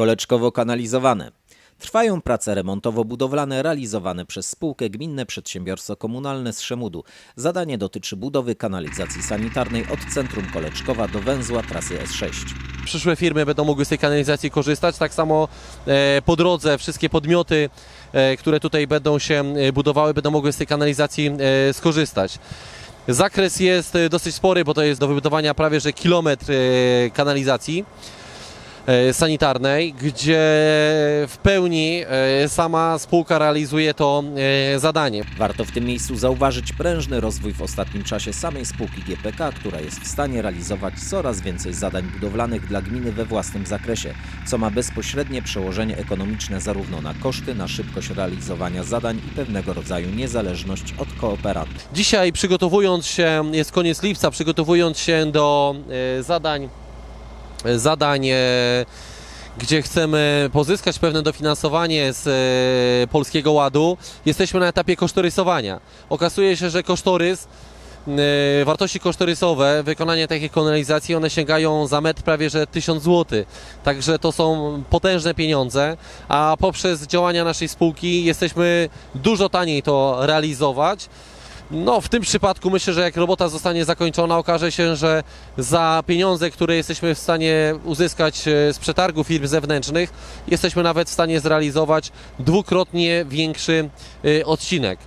Koleczkowo kanalizowane. Trwają prace remontowo-budowlane realizowane przez spółkę Gminne Przedsiębiorstwo Komunalne z Szemudu. Zadanie dotyczy budowy kanalizacji sanitarnej od centrum Koleczkowa do węzła trasy S6. przyszłe firmy będą mogły z tej kanalizacji korzystać. Tak samo e, po drodze wszystkie podmioty, e, które tutaj będą się e, budowały, będą mogły z tej kanalizacji e, skorzystać. Zakres jest e, dosyć spory, bo to jest do wybudowania prawie że kilometr e, kanalizacji sanitarnej, gdzie w pełni e, sama spółka realizuje to e, zadanie. Warto w tym miejscu zauważyć prężny rozwój w ostatnim czasie samej spółki GPK, która jest w stanie realizować coraz więcej zadań budowlanych dla gminy we własnym zakresie, co ma bezpośrednie przełożenie ekonomiczne zarówno na koszty, na szybkość realizowania zadań i pewnego rodzaju niezależność od kooperantów. Dzisiaj przygotowując się, jest koniec lipca, przygotowując się do e, zadań, e, zadań e, gdzie chcemy pozyskać pewne dofinansowanie z e, Polskiego Ładu, jesteśmy na etapie kosztorysowania. Okazuje się, że kosztorys e, wartości kosztorysowe wykonania takiej kanalizacji, one sięgają za metr prawie że 1000 zł. Także to są potężne pieniądze, a poprzez działania naszej spółki jesteśmy dużo taniej to realizować. No, w tym przypadku myślę, że jak robota zostanie zakończona, okaże się, że za pieniądze, które jesteśmy w stanie uzyskać e, z przetargu firm zewnętrznych, jesteśmy nawet w stanie zrealizować dwukrotnie większy e, odcinek.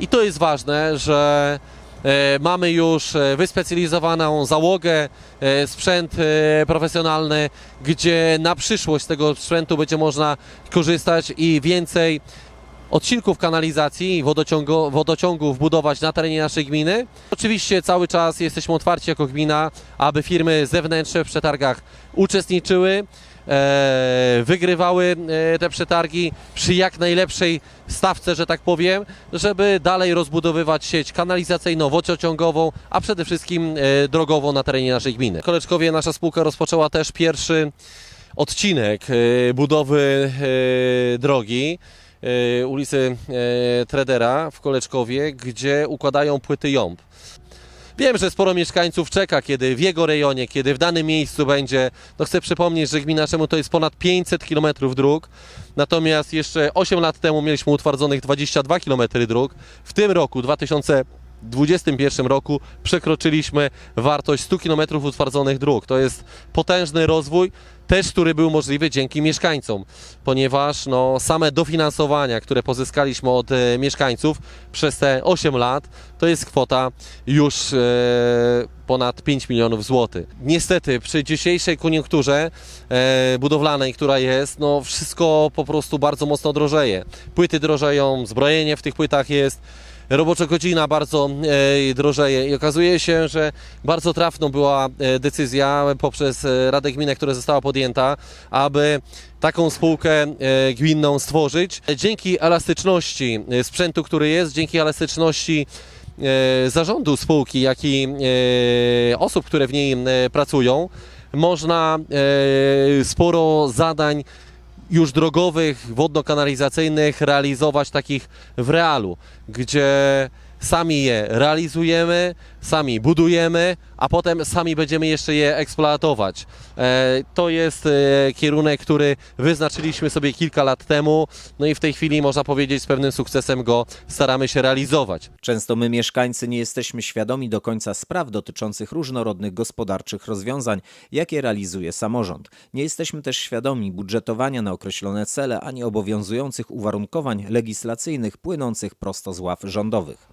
I to jest ważne, że e, mamy już wyspecjalizowaną załogę, sprzęt profesjonalny, gdzie na przyszłość z tego sprzętu będzie można korzystać i więcej odcinków kanalizacji i wodociągu, wodociągów budować na terenie naszej gminy. Oczywiście cały czas jesteśmy otwarci jako gmina, aby firmy zewnętrzne w przetargach uczestniczyły, e, wygrywały e, te przetargi przy jak najlepszej stawce, że tak powiem, żeby dalej rozbudowywać sieć kanalizacyjną, wodociągową, a przede wszystkim e, drogową na terenie naszej gminy. Koleczkowie nasza spółka rozpoczęła też pierwszy odcinek budowy drogi ulicy e, Tredera w Koleczkowie, gdzie układają płyty jąb. Wiem, że sporo mieszkańców czeka, kiedy w jego rejonie, kiedy w danym miejscu będzie. No chcę przypomnieć, że gmina Czemu to jest ponad 500 km dróg, natomiast jeszcze 8 lat temu mieliśmy utwardzonych 22 km dróg. W tym roku, 2021 roku, przekroczyliśmy wartość 100 km utwardzonych dróg. To jest potężny rozwój, też który był możliwy dzięki mieszkańcom, ponieważ no, same dofinansowania, które pozyskaliśmy od e, mieszkańców przez te 8 lat, to jest kwota już e, ponad 5 milionów złotych. Niestety przy dzisiejszej koniunkturze e, budowlanej, która jest, no wszystko po prostu bardzo mocno drożeje. Płyty drożeją, zbrojenie w tych płytach jest, robocza godzina bardzo e, drożeje i okazuje się, że bardzo trafną była e, decyzja poprzez e, Radę Gminy, która została podjęta, aby taką spółkę gminną stworzyć. Dzięki elastyczności sprzętu, który jest, dzięki elastyczności zarządu spółki, jak i osób, które w niej pracują, można sporo zadań już drogowych, wodno-kanalizacyjnych realizować takich w realu, gdzie sami je realizujemy, sami budujemy, a potem sami będziemy jeszcze je eksploatować. E, To jest e, kierunek, który wyznaczyliśmy sobie kilka lat temu, no i w tej chwili można powiedzieć z pewnym sukcesem go staramy się realizować. Często my, mieszkańcy, nie jesteśmy świadomi do końca spraw dotyczących różnorodnych gospodarczych rozwiązań, jakie realizuje samorząd. Nie jesteśmy też świadomi budżetowania na określone cele ani obowiązujących uwarunkowań legislacyjnych płynących prosto z ław rządowych.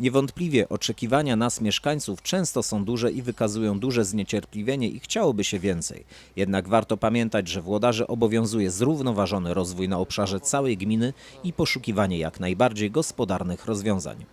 Niewątpliwie oczekiwania nas, mieszkańców, często są duże i wykazują duże zniecierpliwienie i chciałoby się więcej. Jednak warto pamiętać, że włodarzy obowiązuje zrównoważony rozwój na obszarze całej gminy i poszukiwanie jak najbardziej gospodarnych rozwiązań.